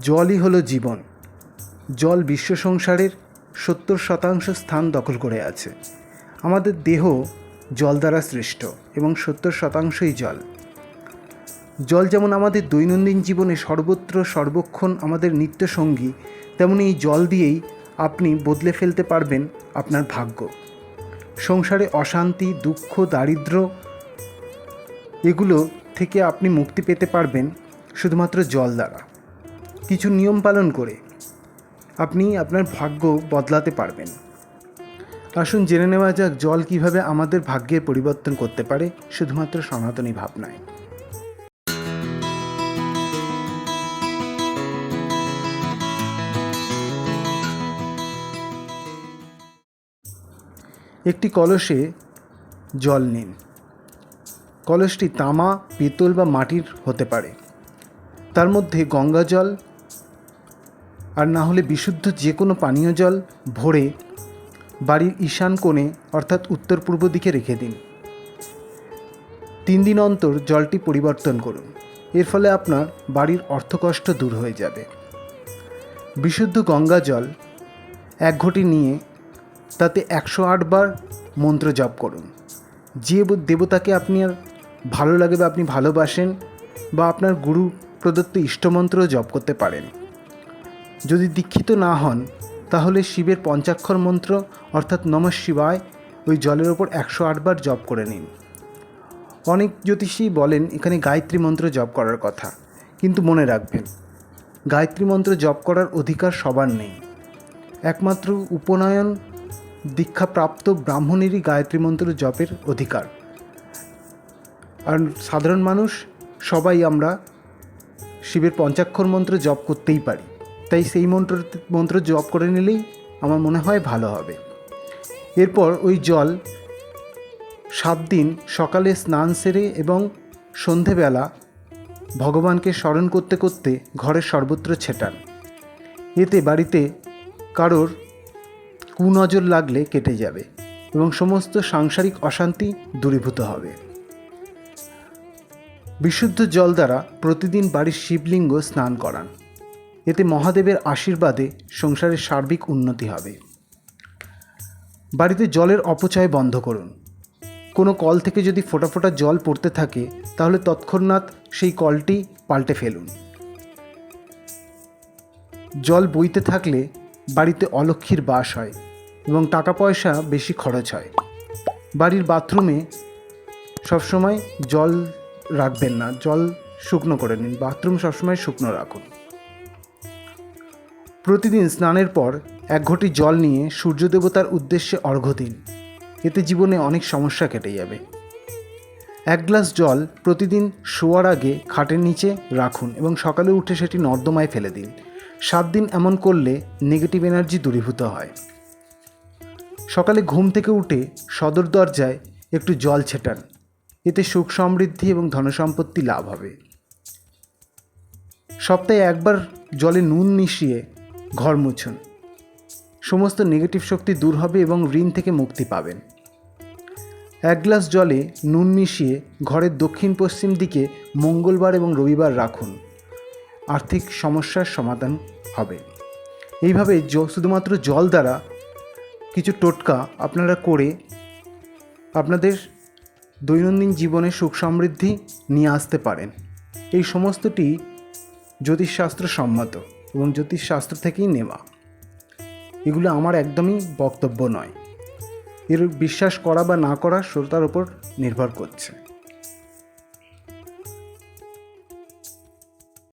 জলই হলো জীবন। জল বিশ্ব সংসারের সত্তর শতাংশ স্থান দখল করে আছে। আমাদের দেহ জল দ্বারা সৃষ্ট এবং সত্তর শতাংশই জল। জল যেমন আমাদের দৈনন্দিন জীবনে সর্বত্র সর্বক্ষণ আমাদের নিত্য সঙ্গী তেমনি এই জল দিয়েই আপনি বদলে ফেলতে পারবেন আপনার ভাগ্য। সংসারে অশান্তি, দুঃখ দারিদ্র এগুলো থেকে আপনি মুক্তি পেতে পারবেন শুধুমাত্র জল দ্বারা। কিছু নিয়ম পালন করে আপনি আপনার ভাগ্য বদলাতে পারবেন। আসুন জেনে নেওয়া যাক জল কীভাবে আমাদের ভাগ্যের পরিবর্তন করতে পারে, শুধুমাত্র সনাতনী ভাবনায়। একটি কলসে জল নিন। কলসটি তামা, পিতল বা মাটির হতে পারে। তার মধ্যে গঙ্গা জল আর না হলে বিশুদ্ধ যে কোনো পানীয় জল ভরে বাড়ির ঈশান কোণে, অর্থাৎ উত্তর পূর্ব দিকে রেখে দিন। তিন দিন অন্তর জলটি পরিবর্তন করুন। এর ফলে আপনার বাড়ির অর্থকষ্ট দূর হয়ে যাবে। বিশুদ্ধ গঙ্গা জল এক ঘটি নিয়ে তাতে একশো বার মন্ত্র জপ করুন। যে দেবতাকে আপনি আর ভালো লাগে বা আপনি ভালোবাসেন বা আপনার গুরু প্রদত্ত ইষ্টমন্ত্র জপ করতে পারেন। যদি দীক্ষিত না হন, তাহলে শিবের পঞ্চাক্ষর মন্ত্র, অর্থাৎ নম শিবায়, ওই জলের ওপর একশো আটবার জপ করে নিন। অনেক জ্যোতিষী বলেন এখানে গায়ত্রী মন্ত্র জপ করার কথা, কিন্তু মনে রাখবেন, গায়ত্রী মন্ত্র জপ করার অধিকার সবার নেই। একমাত্র উপনয়ন দীক্ষাপ্রাপ্ত ব্রাহ্মণেরই গায়ত্রী মন্ত্র জপের অধিকার। আর সাধারণ মানুষ, সবাই আমরা শিবের পঞ্চাক্ষর মন্ত্র জপ করতেই পারি। তাই সেই মন্ত্র মন্ত্র জপ করে নিলেই আমার মনে হয় ভালো হবে। এরপর ওই জল সাত দিন সকালে স্নান সেরে এবং সন্ধেবেলা ভগবানকে স্মরণ করতে করতে ঘরের সর্বত্র ছেটান। এতে বাড়িতে কারোর কুনজর লাগলে কেটে যাবে এবং সমস্ত সাংসারিক অশান্তি দূরীভূত হবে। বিশুদ্ধ জল দ্বারা প্রতিদিন বাড়ির শিবলিঙ্গ স্নান করান। এতে মহাদেবের আশীর্বাদে সংসারের সার্বিক উন্নতি হবে। বাড়িতে জলের অপচয় বন্ধ করুন। কোনো কল থেকে যদি ফোঁটা ফোঁটা জল পড়তে থাকে, তাহলে তৎক্ষণাৎ সেই কলটি পাল্টে ফেলুন। জল বইতে থাকলে বাড়িতে অলক্ষীর বাস হয় এবং টাকা পয়সা বেশি খরচ হয়। বাড়ির বাথরুমে সবসময় জল রাখবেন না, জল শুকনো করে নিন, বাথরুম সবসময় শুকনো রাখুন। প্রতিদিন স্নানের পর এক ঘটি জল নিয়ে সূর্য দেবতার উদ্দেশ্যে অর্ঘ্য দিন। এতে জীবনে অনেক সমস্যা কেটে যাবে। এক গ্লাস জল প্রতিদিন শোয়ার আগে খাটের নিচে রাখুন এবং সকালে উঠে সেটি নর্দমায় ফেলে দিন। সাত দিন এমন করলে নেগেটিভ এনার্জি দূরীভূত হয়। সকালে ঘুম থেকে উঠে সদর দরজায় একটু জল ছেটান। এতে সুখ সমৃদ্ধি এবং ধনসম্পত্তি লাভ হবে। সপ্তাহে একবার জলে নুন মিশিয়ে ঘর মুছুন। সমস্ত নেগেটিভ শক্তি দূর হবে এবং ঋণ থেকে মুক্তি পাবেন। এক গ্লাস জলে নুন মিশিয়ে ঘরের দক্ষিণ পশ্চিম দিকে মঙ্গলবার এবং রবিবার রাখুন। আর্থিক সমস্যার সমাধান হবে। এইভাবে শুধুমাত্র জল দ্বারা কিছু টোটকা আপনারা করে আপনাদের দৈনন্দিন জীবনে সুখ সমৃদ্ধি নিয়ে আসতে পারেন। এই সমস্তটি জ্যোতিষশাস্ত্র সম্মত। এবং জ্যোতিষশাস্ত্র থেকেই নেওয়া। এগুলো আমার একদমই বক্তব্য নয়। এর বিশ্বাস করা বা না করা শ্রোতার উপর নির্ভর করছে।